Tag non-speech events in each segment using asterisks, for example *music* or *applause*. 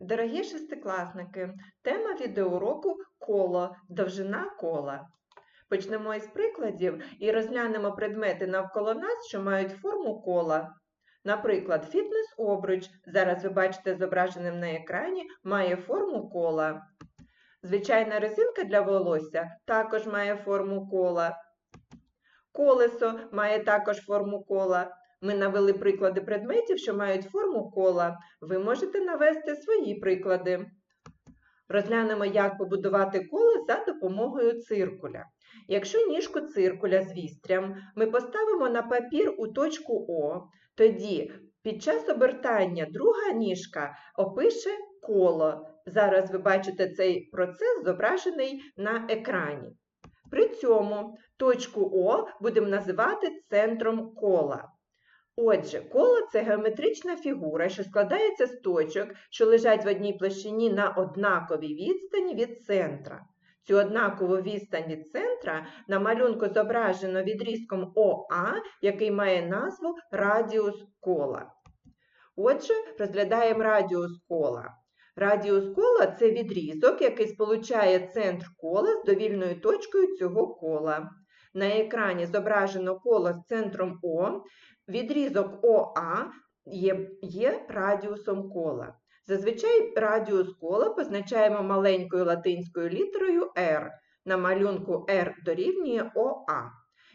Дорогі шестикласники, тема відеоуроку коло, довжина кола. Почнемо із прикладів і розглянемо предмети навколо нас, що мають форму кола. Наприклад, фітнес-обруч, зараз ви бачите зображеним на екрані, має форму кола. Звичайна резинка для волосся також має форму кола. Колесо має також форму кола. Ми навели приклади предметів, що мають форму кола. Ви можете навести свої приклади. Розглянемо, як побудувати коло за допомогою циркуля. Якщо ніжку циркуля з вістрям ми поставимо на папір у точку О, тоді під час обертання друга ніжка опише коло. Зараз ви бачите цей процес зображений на екрані. При цьому точку О будемо називати центром кола. Отже, коло це геометрична фігура, що складається з точок, що лежать в одній площині на однаковій відстані від центра. Цю однакову відстань від центра на малюнку зображено відрізком ОА, який має назву радіус кола. Отже, розглядаємо радіус кола. Радіус кола це відрізок, який сполучає центр кола з довільною точкою цього кола. На екрані зображено коло з центром О. Відрізок ОА є, є радіусом кола. Зазвичай радіус кола позначаємо маленькою латинською літерою R. На малюнку R дорівнює ОА.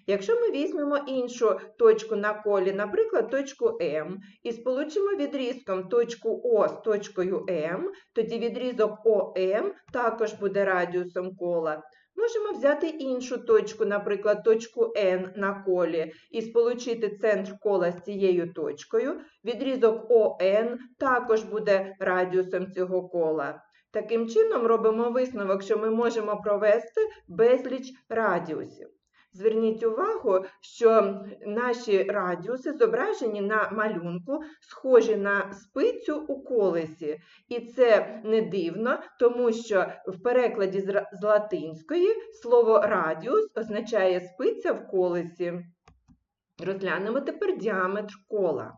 Якщо ми візьмемо іншу точку на колі, наприклад, точку М, і сполучимо відрізком точку О з точкою М, тоді відрізок ОМ також буде радіусом кола. Можемо взяти іншу точку, наприклад, точку N на колі, і сполучити центр кола з цією точкою. Відрізок ОН також буде радіусом цього кола. Таким чином, робимо висновок, що ми можемо провести безліч радіусів. Зверніть увагу, що наші радіуси зображені на малюнку, схожі на спицю у колесі. І це не дивно, тому що в перекладі з латинської слово радіус означає спиця в колесі. Розглянемо тепер діаметр кола.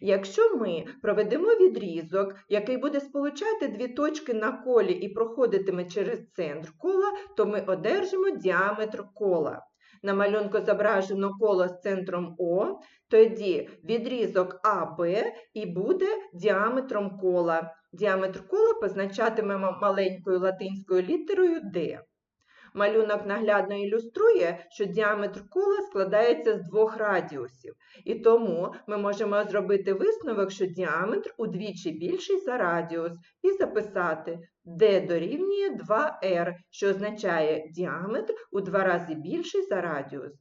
Якщо ми проведемо відрізок, який буде сполучати дві точки на колі і проходитиме через центр кола, то ми одержимо діаметр кола. На малюнку зображено коло з центром О, тоді відрізок АБ і буде діаметром кола. Діаметр кола позначатимемо маленькою латинською літерою D. Малюнок наглядно ілюструє, що діаметр кола складається з двох радіусів, і тому ми можемо зробити висновок, що діаметр удвічі більший за радіус, і записати D дорівнює 2R, що означає діаметр у два рази більший за радіус.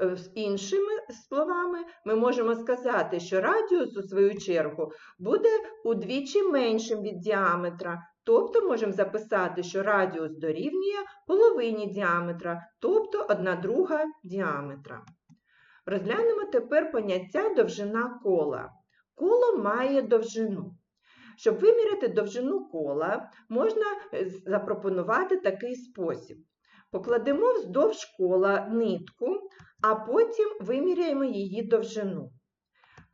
Е, з іншими словами, ми можемо сказати, що радіус, у свою чергу, буде удвічі меншим від діаметра, тобто можемо записати, що радіус дорівнює половині діаметра, тобто 1 друга діаметра. Розглянемо тепер поняття довжина кола. Коло має довжину. Щоб виміряти довжину кола, можна е, запропонувати такий спосіб. Покладемо вздовж кола нитку, а потім виміряємо її довжину.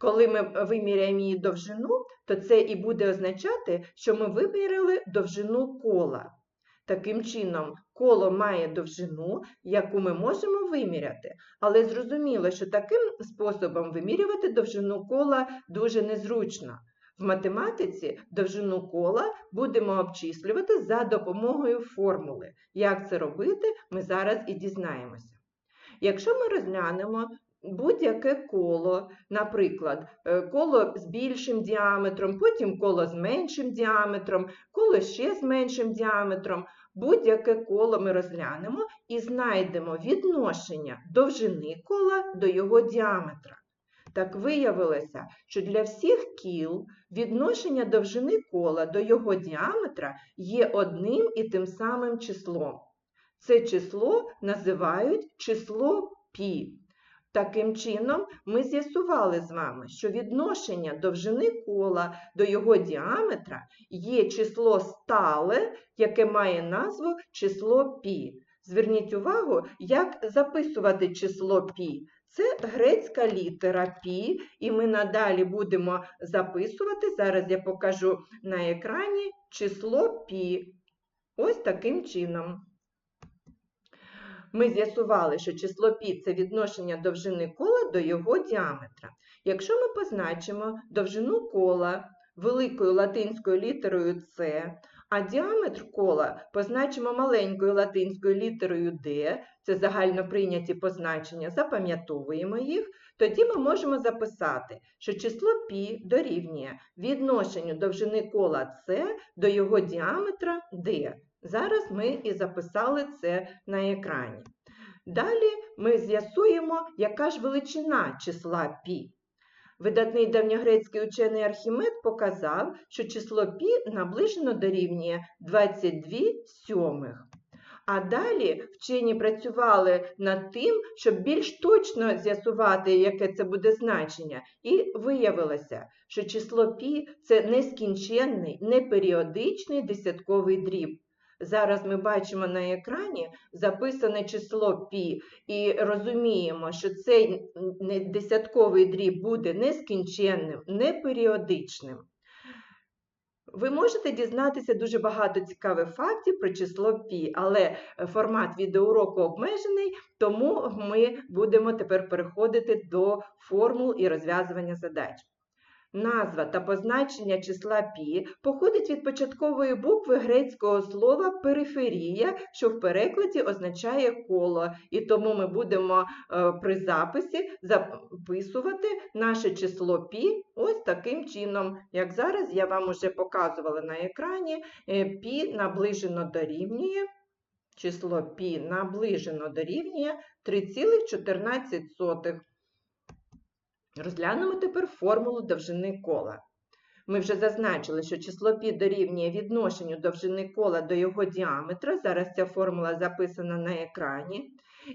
Коли ми виміряємо її довжину, то це і буде означати, що ми виміряли довжину кола. Таким чином, коло має довжину, яку ми можемо виміряти, але зрозуміло, що таким способом вимірювати довжину кола дуже незручно. В математиці довжину кола будемо обчислювати за допомогою формули. Як це робити, ми зараз і дізнаємося. Якщо ми розглянемо будь-яке коло, наприклад, е, коло з більшим діаметром, потім коло з меншим діаметром, коло ще з меншим діаметром, будь-яке коло ми розглянемо і знайдемо відношення довжини кола до його діаметра. Так виявилося, що для всіх кіл відношення довжини кола до його діаметра є одним і тим самим числом. Це число називають число пі. Таким чином, ми з'ясували з вами, що відношення довжини кола до його діаметра є число стале, яке має назву число пі. Зверніть увагу, як записувати число пі. Це грецька літера пі, і ми надалі будемо записувати. Зараз я покажу на екрані число пі. Ось таким чином. Ми з'ясували, що число пі це відношення довжини кола до його діаметра. Якщо ми позначимо довжину кола великою латинською літерою С, а діаметр кола позначимо маленькою латинською літерою D, це загально прийняті позначення, запам'ятовуємо їх, тоді ми можемо записати, що число π дорівнює відношенню довжини кола С до його діаметра D. Зараз ми і записали це на екрані. Далі ми з'ясуємо, яка ж величина числа π. Видатний давньогрецький учений Архімед показав, що число пі наближено дорівнює 22 сьомих. А далі вчені працювали над тим, щоб більш точно з'ясувати, яке це буде значення, і виявилося, що число пі це нескінченний, неперіодичний десятковий дріб. Зараз ми бачимо на екрані записане число пі і розуміємо, що цей десятковий дріб буде нескінченним, неперіодичним. Ви можете дізнатися дуже багато цікавих фактів про число пі, але формат відеоуроку обмежений, тому ми будемо тепер переходити до формул і розв'язування задач. Назва та позначення числа пі походить від початкової букви грецького слова периферія, що в перекладі означає коло, і тому ми будемо е, при записі записувати наше число пі ось таким чином. Як зараз я вам уже показувала на екрані, е, пі наближено дорівнює. Число пі наближено дорівнює 3,14. Розглянемо тепер формулу довжини кола. Ми вже зазначили, що число π дорівнює відношенню довжини кола до його діаметра. Зараз ця формула записана на екрані.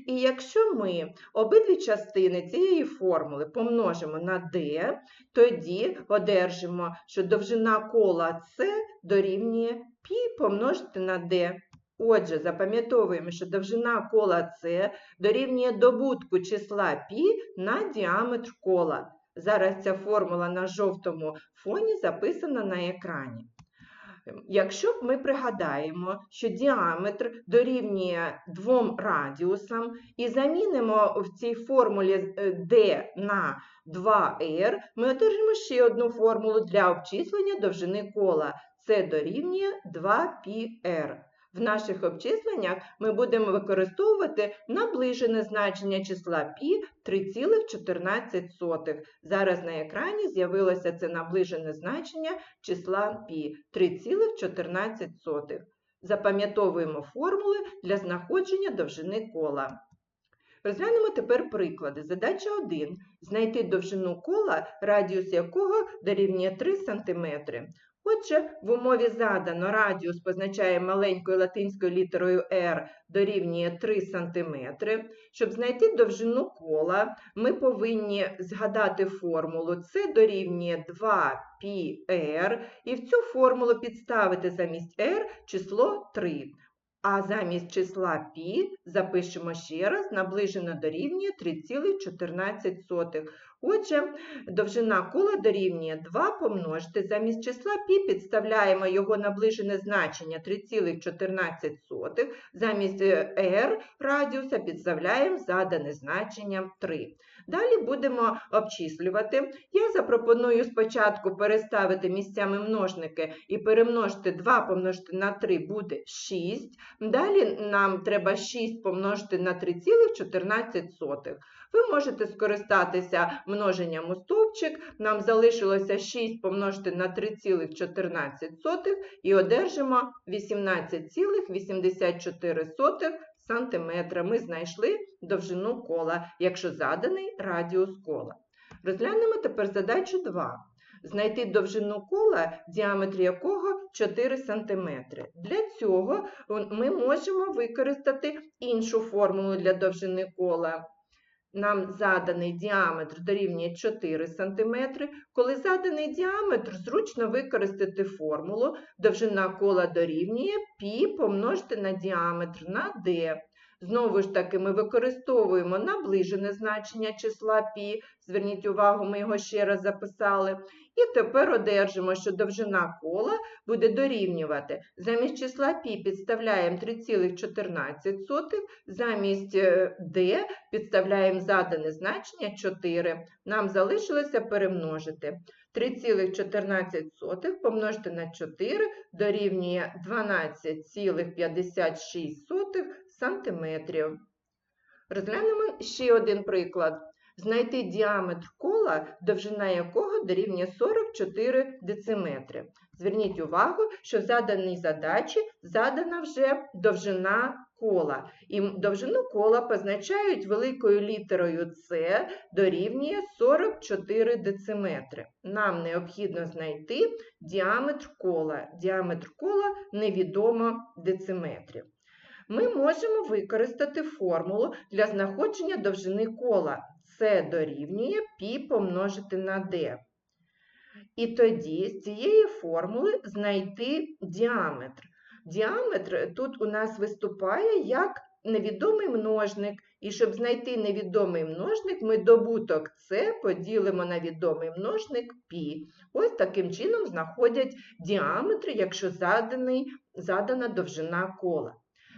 І якщо ми обидві частини цієї формули помножимо на d, тоді одержимо, що довжина кола С дорівнює π помножити на d. Отже, запам'ятовуємо, що довжина кола С дорівнює добутку числа π на діаметр кола. Зараз ця формула на жовтому фоні записана на екрані. Якщо ми пригадаємо, що діаметр дорівнює двом радіусам і замінимо в цій формулі d е, на 2r, ми отримаємо ще одну формулу для обчислення довжини кола. Це дорівнює 2πr. В наших обчисленнях ми будемо використовувати наближене значення числа π 3,14. Зараз на екрані з'явилося це наближене значення числа π 3,14. Запам'ятовуємо формули для знаходження довжини кола. Розглянемо тепер приклади. Задача 1. Знайти довжину кола, радіус якого дорівнює 3 см. Отже, в умові задано радіус позначає маленькою латинською літерою R дорівнює 3 см. Щоб знайти довжину кола, ми повинні згадати формулу С дорівнює 2πr і в цю формулу підставити замість r число 3. А замість числа π запишемо ще раз, наближено дорівнює 3,14. Отже, довжина кола дорівнює 2 помножити. Замість числа π підставляємо його наближене значення 3,14. Замість r радіуса підставляємо задане значення 3. Далі будемо обчислювати. Я запропоную спочатку переставити місцями множники і перемножити 2 помножити на 3 буде 6. Далі нам треба 6 помножити на 3,14. Ви можете скористатися множенням у стовпчик. Нам залишилося 6 помножити на 3,14 і одержимо 18,84 см. Ми знайшли довжину кола, якщо заданий радіус кола. Розглянемо тепер задачу 2. Знайти довжину кола, діаметр якого 4 см. Для цього ми можемо використати іншу формулу для довжини кола нам заданий діаметр дорівнює 4 см. Коли заданий діаметр, зручно використати формулу довжина кола дорівнює π помножити на діаметр на d. Знову ж таки, ми використовуємо наближене значення числа π. Зверніть увагу, ми його ще раз записали. І тепер одержимо, що довжина кола буде дорівнювати. Замість числа π підставляємо 3,14, замість е, d підставляємо задане значення 4. Нам залишилося перемножити. 3,14 помножити на 4 дорівнює 12,56 сантиметрів. Розглянемо ще один приклад. Знайти діаметр кола, довжина якого дорівнює 44 дециметри. Зверніть увагу, що в заданій задачі задана вже довжина кола. І довжину кола позначають великою літерою С дорівнює 44 дециметри. Нам необхідно знайти діаметр кола. Діаметр кола невідомо дециметрів. Ми можемо використати формулу для знаходження довжини кола. С дорівнює π помножити на d. І тоді з цієї формули знайти діаметр. Діаметр тут у нас виступає як невідомий множник. І щоб знайти невідомий множник, ми добуток С поділимо на відомий множник π. Ось таким чином знаходять діаметри, якщо заданий, задана довжина кола.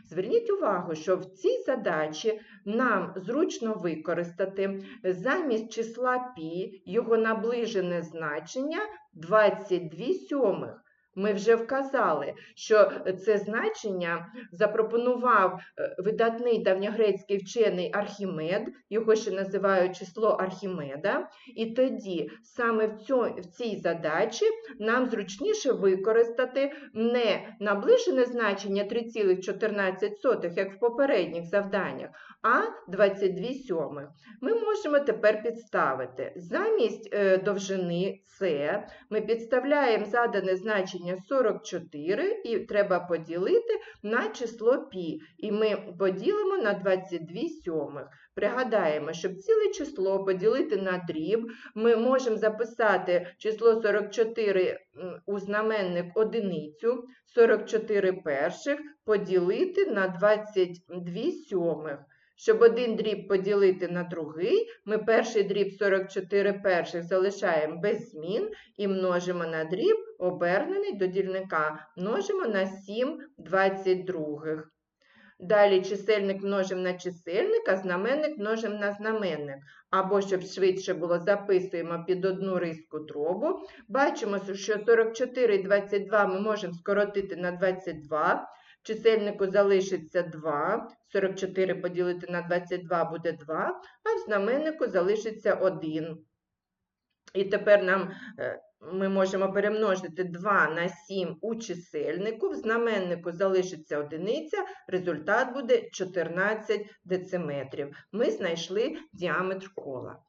Зверніть увагу, що в цій задачі нам зручно використати замість числа π його наближене значення 22 сьомих. Ми вже вказали, що це значення запропонував е, видатний давньогрецький вчений Архімед, його ще називають число Архімеда. І тоді саме в цій задачі нам зручніше використати не наближене значення 3,14, як в попередніх завданнях, а 22 сьомих. Ми можемо тепер підставити. Замість е, довжини С ми підставляємо задане значення 44 і треба поділити на число π. І ми поділимо на 22 сьомих. Пригадаємо, щоб ціле число поділити на дріб, ми можемо записати число 44 у знаменник одиницю, 44 перших поділити на 22 сьомих. Щоб один дріб поділити на другий, ми перший дріб 44 перших залишаємо без змін і множимо на дріб, обернений до дільника, множимо на 7 22. Далі чисельник множимо на чисельник, а знаменник множимо на знаменник. Або, щоб швидше було, записуємо під одну риску дробу. Бачимо, що 44 і 22 ми можемо скоротити на 22 чисельнику залишиться 2, 44 поділити на 22 буде 2, а в знаменнику залишиться 1. І тепер нам е, ми можемо перемножити 2 на 7 у чисельнику, в знаменнику залишиться одиниця, результат буде 14 дециметрів. Ми знайшли діаметр кола.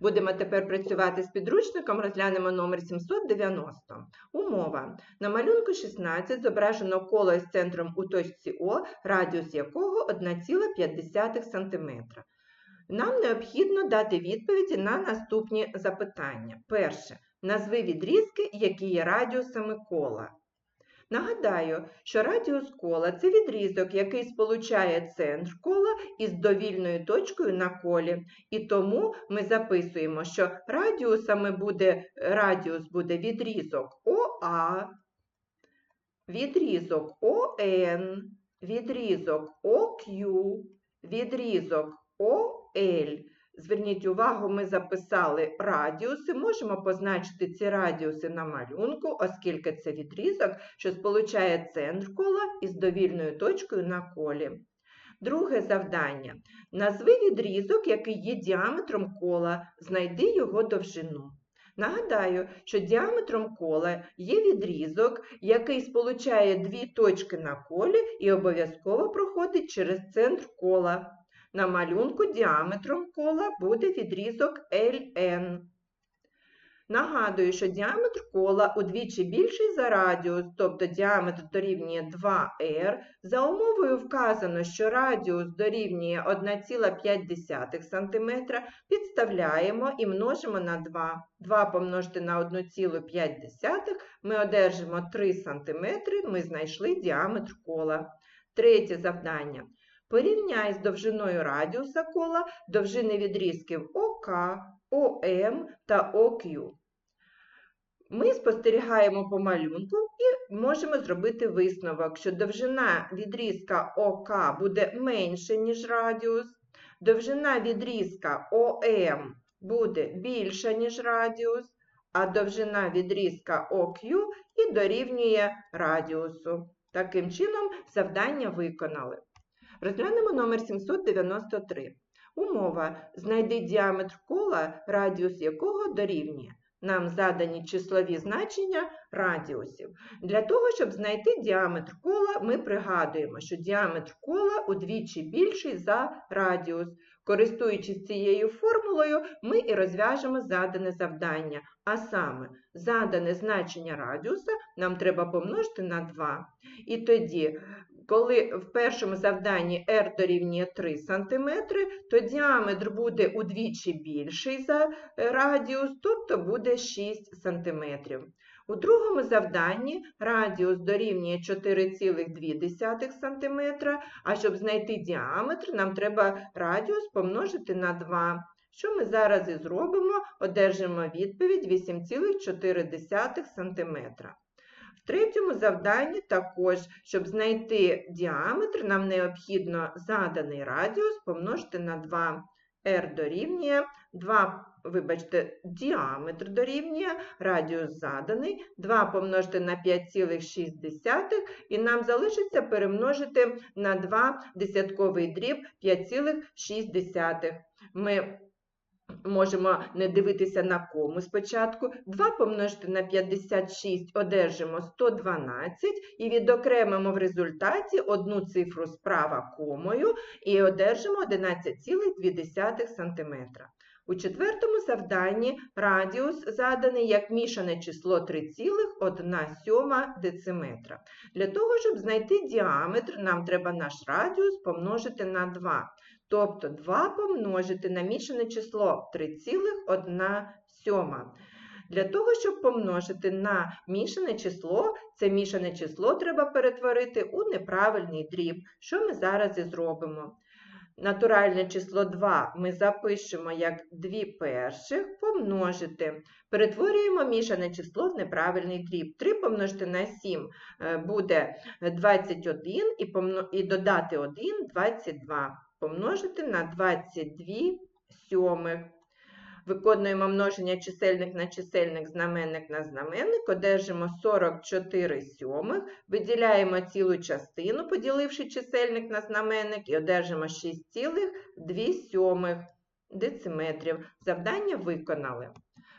Будемо тепер працювати з підручником, розглянемо номер 790. Умова. На малюнку 16 зображено коло із центром у точці О, радіус якого 1,5 см. Нам необхідно дати відповіді на наступні запитання. Перше. Назви відрізки, які є радіусами кола. Нагадаю, що радіус кола це відрізок, який сполучає центр кола із довільною точкою на колі. І тому ми записуємо, що радіусами буде, радіус буде відрізок ОА, відрізок ОН, відрізок ОК, відрізок ОЛ. Зверніть увагу, ми записали радіуси. Можемо позначити ці радіуси на малюнку, оскільки це відрізок, що сполучає центр кола із довільною точкою на колі. Друге завдання. Назви відрізок, який є діаметром кола, знайди його довжину. Нагадаю, що діаметром кола є відрізок, який сполучає дві точки на колі і обов'язково проходить через центр кола. На малюнку діаметром кола буде відрізок LN. Нагадую, що діаметр кола удвічі більший за радіус, тобто діаметр дорівнює 2R. За умовою вказано, що радіус дорівнює 1,5 см, підставляємо і множимо на 2. 2 помножити на 1,5 ми одержимо 3 см, ми знайшли діаметр кола. Третє завдання. Порівняй з довжиною радіуса кола довжини відрізків ОК, ОМ та ОК. Ми спостерігаємо по малюнку і можемо зробити висновок, що довжина відрізка ОК буде менше, ніж радіус, довжина відрізка ОМ буде більша, ніж радіус, а довжина відрізка ОК і дорівнює радіусу. Таким чином, завдання виконали. Розглянемо номер 793. Умова. Знайди діаметр кола, радіус якого дорівнює. Нам задані числові значення радіусів. Для того, щоб знайти діаметр кола, ми пригадуємо, що діаметр кола удвічі більший за радіус. Користуючись цією формулою, ми і розв'яжемо задане завдання. А саме, задане значення радіуса нам треба помножити на 2. І тоді, коли в першому завданні r дорівнює 3 см, то діаметр буде удвічі більший за радіус, тобто буде 6 см. У другому завданні радіус дорівнює 4,2 см, а щоб знайти діаметр, нам треба радіус помножити на 2. Що ми зараз і зробимо? Одержимо відповідь 8,4 см. В третьому завданні також, щоб знайти діаметр, нам необхідно заданий радіус помножити на 2. r дорівнює 2, вибачте, діаметр дорівнює, радіус заданий, 2 помножити на 5,6, і нам залишиться перемножити на 2 десятковий дріб 5,6. Ми Можемо не дивитися на кому спочатку. 2 помножити на 56 одержимо 112 і відокремимо в результаті одну цифру справа комою і одержимо 11,2 см. У четвертому завданні радіус заданий як мішане число 3,1 дециметра. Для того, щоб знайти діаметр, нам треба наш радіус помножити на 2. Тобто 2 помножити на мішане число 3,1 сьома. Для того, щоб помножити на мішане число, це мішане число треба перетворити у неправильний дріб, що ми зараз і зробимо. Натуральне число 2 ми запишемо як 2 перших помножити. Перетворюємо мішане число в неправильний дріб. 3 помножити на 7 е, буде 21 і додати 1 22 помножити на 22 сьомих. Виконуємо множення чисельник на чисельник, знаменник на знаменник, одержимо 44 сьомих, виділяємо цілу частину, поділивши чисельник на знаменник, і одержимо 6,2 сьомих дециметрів. Завдання виконали.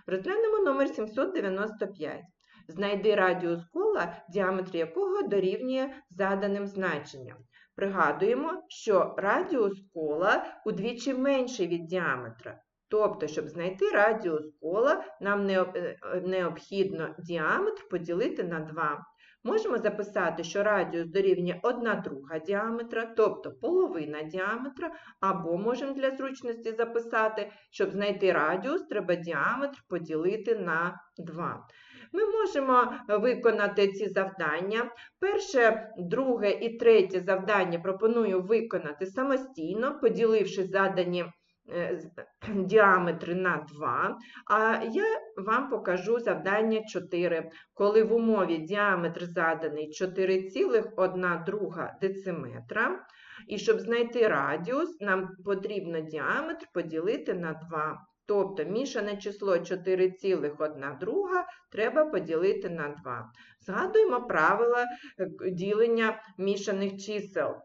Розглянемо номер 795. Знайди радіус кола, діаметр якого дорівнює заданим значенням. Пригадуємо, що радіус кола удвічі менший від діаметра. Тобто, щоб знайти радіус кола, нам е, необхідно діаметр поділити на 2. Можемо записати, що радіус дорівнює 1 друга діаметра, тобто половина діаметра, або можемо для зручності записати, щоб знайти радіус, треба діаметр поділити на 2. Ми можемо виконати ці завдання. Перше, друге і третє завдання пропоную виконати самостійно, поділивши задані е, *clears throat* діаметри на 2, а я вам покажу завдання 4, коли в умові діаметр заданий 4,1 дециметра, і щоб знайти радіус, нам потрібно діаметр поділити на 2. Тобто мішане число 4,1 треба поділити на 2. Згадуємо правила е, ділення мішаних чисел.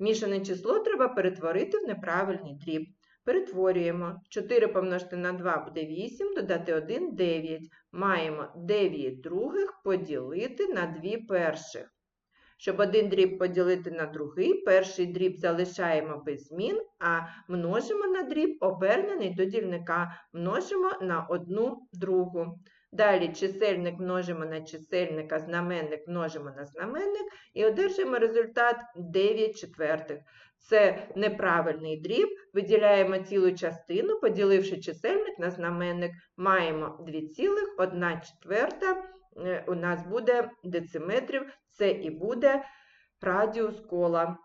Мішане число треба перетворити в неправильний дріб. Перетворюємо 4 помножити на 2 буде 8, додати 1 9. Маємо 9 других поділити на 2 перших. Щоб один дріб поділити на другий, перший дріб залишаємо без змін, а множимо на дріб обернений до дільника, множимо на одну другу. Далі чисельник множимо на чисельник, а знаменник множимо на знаменник і одержимо результат 9 четвертих. Це неправильний дріб, виділяємо цілу частину, поділивши чисельник на знаменник, маємо 2,1 четверта. Е, у нас буде дециметрів, це і буде радіус кола.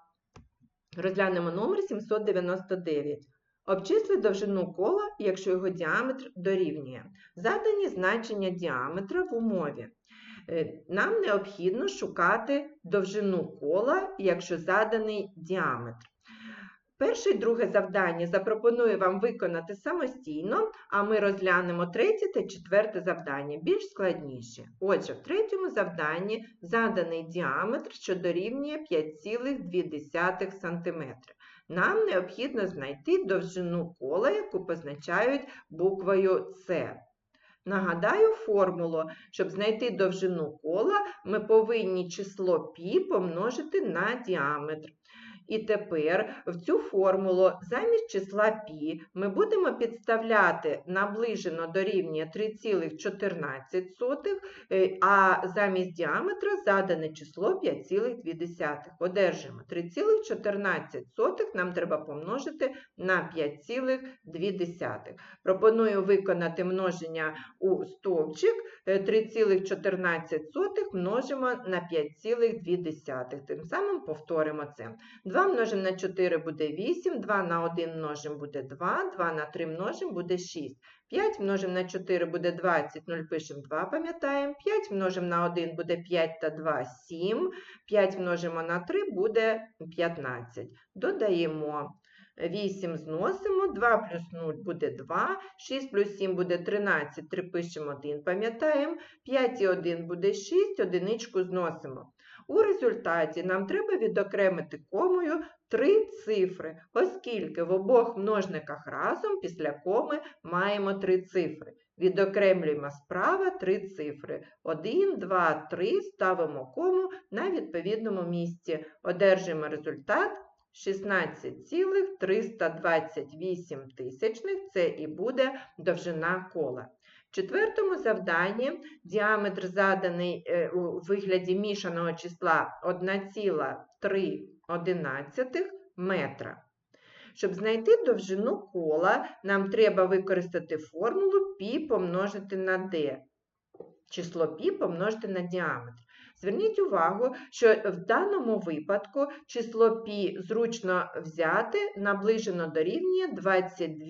Розглянемо номер 799. Обчисли довжину кола, якщо його діаметр дорівнює. Задані значення діаметра в умові. Е, Нам необхідно шукати довжину кола, якщо заданий діаметр. Перше і друге завдання запропоную вам виконати самостійно, а ми розглянемо третє та четверте завдання, більш складніші. Отже, в третьому завданні заданий діаметр, що дорівнює 5,2 см. Нам необхідно знайти довжину кола, яку позначають буквою С. Нагадаю формулу. Щоб знайти довжину кола, ми повинні число π помножити на діаметр. І тепер в цю формулу замість числа π ми будемо підставляти наближено до рівня 3,14, е, а замість діаметра задане число 5,2. Одержимо 3,14 нам треба помножити на 5,2. Пропоную виконати множення у стовпчик 3,14 множимо на 5,2. Тим самим повторимо це. 2 множимо на 4 буде 8, 2 на 1 множимо буде 2, 2 на 3 множимо буде 6. 5 множимо на 4 буде 20, 0 пишемо 2, пам'ятаємо. 5 множимо на 1 буде 5 та 2 – 7. 5 множимо на 3 буде 15. Додаємо. 8 зносимо, 2 плюс 0 буде 2, 6 плюс 7 буде 13, 3 пишемо 1, пам'ятаємо, 5 і 1 буде 6, одиничку зносимо. У результаті нам треба відокремити комою три цифри, оскільки в обох множниках разом після коми маємо три цифри. Відокремлюємо справа три цифри. 1, 2, 3 ставимо кому на відповідному місці. Одержимо результат 16,328 тисячних. Це і буде довжина кола. В четвертому завданні діаметр заданий е, у вигляді мішаного числа 1,3 метра. Щоб знайти довжину кола, нам треба використати формулу π помножити на d. Число π помножити на діаметр. Зверніть увагу, що в даному випадку число π зручно взяти наближено до рівня 22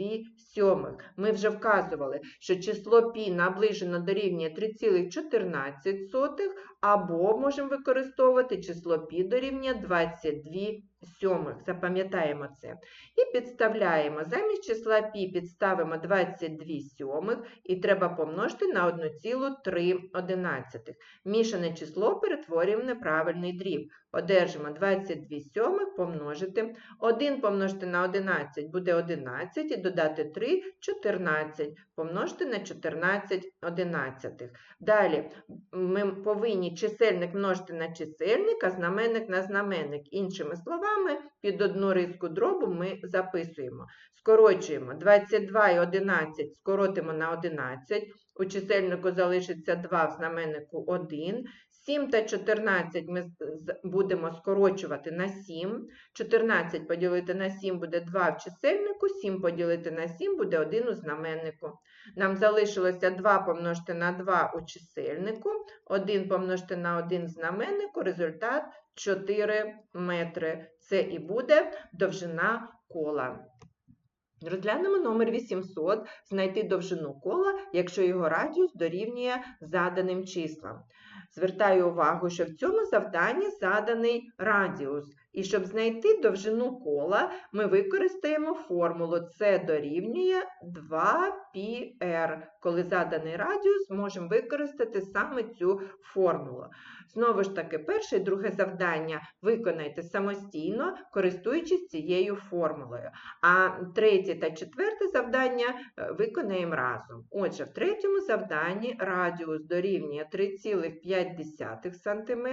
сьомих. Ми вже вказували, що число π наближено до рівня 3,14, або можемо використовувати число π до рівня 22 сьомих. Запам'ятаємо це. І підставляємо. Замість числа π підставимо 22 сьомих і треба помножити на 1,3. Мішане число перетворюємо в неправильний дріб. Одержимо 22 сьомих помножити. 1 помножити на 11 буде 11 і додати 3 14. Помножити на 14 одинадцятих. Далі ми повинні чисельник множити на чисельник, а знаменник на знаменник. Іншими словами, під одну риску дробу ми записуємо. Скорочуємо 22 і 11 скоротимо на 11. У чисельнику залишиться 2 в знаменнику 1. 7 та 14 ми будемо скорочувати на 7. 14 поділити на 7 буде 2 в чисельнику, 7 поділити на 7 буде 1 у знаменнику. Нам залишилося 2 помножити на 2 у чисельнику, 1 помножити на 1 в знаменнику, результат 4 метри. Це і буде довжина кола. Розглянемо номер 800, знайти довжину кола, якщо його радіус дорівнює заданим числам. Звертаю увагу, що в цьому завданні заданий радіус. І щоб знайти довжину кола, ми використаємо формулу С дорівнює 2πr. Коли заданий радіус, можемо використати саме цю формулу. Знову ж таки, перше і друге завдання виконайте самостійно, користуючись цією формулою. А третє та четверте завдання е, виконаємо разом. Отже, в третьому завданні радіус дорівнює 3,5 см.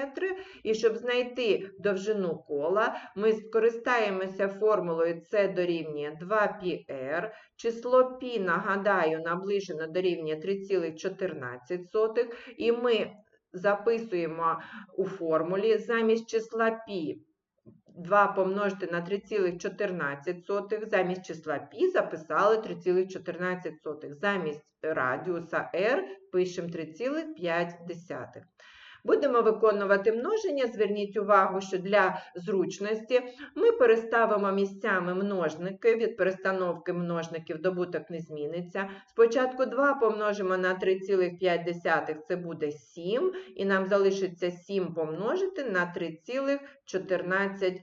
І щоб знайти довжину кола, ми скористаємося формулою С дорівнює 2πr. Число π, нагадаю, наближено до рівня 3,14, і ми записуємо у формулі замість числа π 2 помножити на 3,14, замість числа π записали 3,14. Замість радіуса r пишемо 3,5. Будемо виконувати множення. Зверніть увагу, що для зручності ми переставимо місцями множники. Від перестановки множників добуток не зміниться. Спочатку 2 помножимо на 3,5, це буде 7, і нам залишиться 7 помножити на 3,14.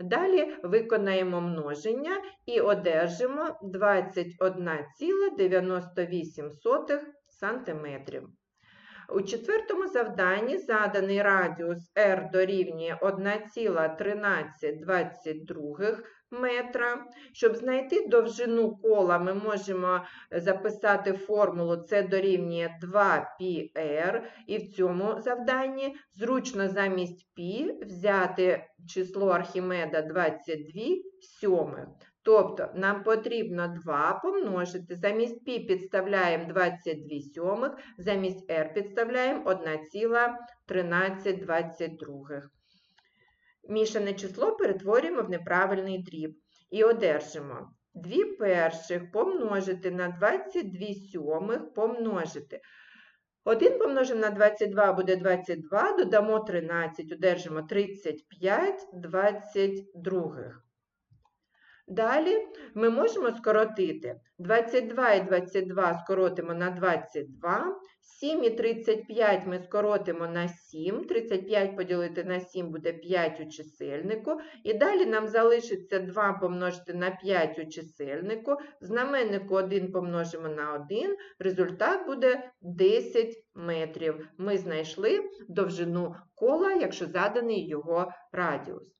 Далі виконаємо множення і одержимо 21,98 см. У четвертому завданні заданий радіус r дорівнює 1,1322 метра. Щоб знайти довжину кола, ми можемо записати формулу це дорівнює 2πr, і в цьому завданні зручно замість π взяти число Архімеда 22 сьомих. Тобто нам потрібно 2 помножити, замість π підставляємо 22 сьомих, замість r підставляємо 1,1322. Мішане число перетворюємо в неправильний дріб і одержимо 2 перших помножити на 22 сьомих помножити. 1 помножимо на 22 буде 22, додамо 13, одержимо 35 22. Далі ми можемо скоротити 22 і 22 скоротимо на 22, 7 і 35 ми скоротимо на 7, 35 поділити на 7 буде 5 у чисельнику. І далі нам залишиться 2 помножити на 5 у чисельнику, знаменнику 1 помножимо на 1, результат буде 10 метрів. Ми знайшли довжину кола, якщо заданий його радіус.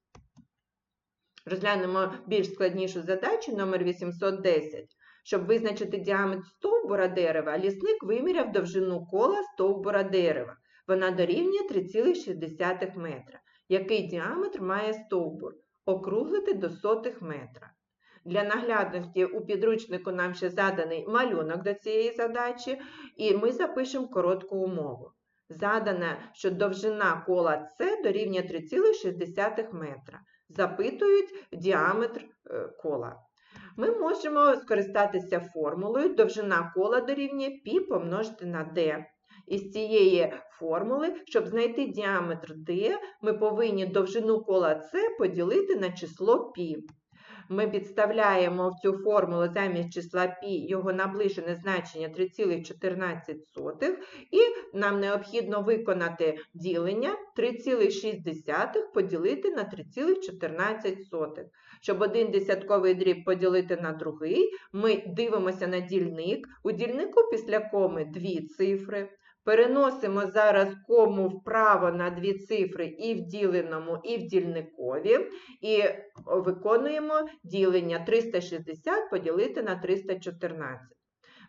Розглянемо більш складнішу задачу номер 810. Щоб визначити діаметр стовбура дерева, лісник виміряв довжину кола стовбура дерева. Вона дорівнює 3,6 метра. Який діаметр має стовбур? Округлити до сотих метра. Для наглядності у підручнику нам ще заданий малюнок до цієї задачі, і ми запишемо коротку умову. Задане, що довжина кола С дорівнює 3,6 метра запитують діаметр е, кола. Ми можемо скористатися формулою довжина кола дорівнює π помножити на d. Із цієї формули, щоб знайти діаметр d, ми повинні довжину кола С поділити на число π. Ми підставляємо в цю формулу замість числа π його наближене значення 3,14 і нам необхідно виконати ділення 3,6 поділити на 3,14. Щоб один десятковий дріб поділити на другий, ми дивимося на дільник. У дільнику після коми дві цифри. Переносимо зараз кому вправо на дві цифри і в діленому, і в дільникові, і виконуємо ділення 360 поділити на 314.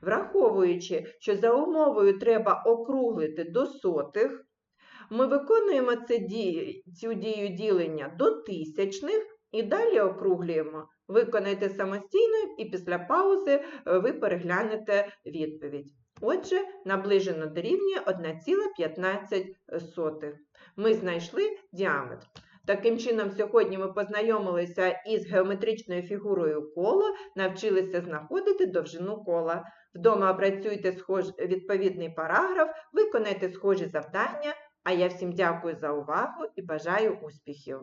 Враховуючи, що за умовою треба округлити до сотих, ми виконуємо цю дію ділення до тисячних і далі округлюємо. Виконайте самостійно і після паузи ви переглянете відповідь. Отже, наближено дорівнює 1,15. Ми знайшли діаметр. Таким чином, сьогодні ми познайомилися із геометричною фігурою кола, навчилися знаходити довжину кола. Вдома опрацюйте схож... відповідний параграф, виконайте схожі завдання. А я всім дякую за увагу і бажаю успіхів!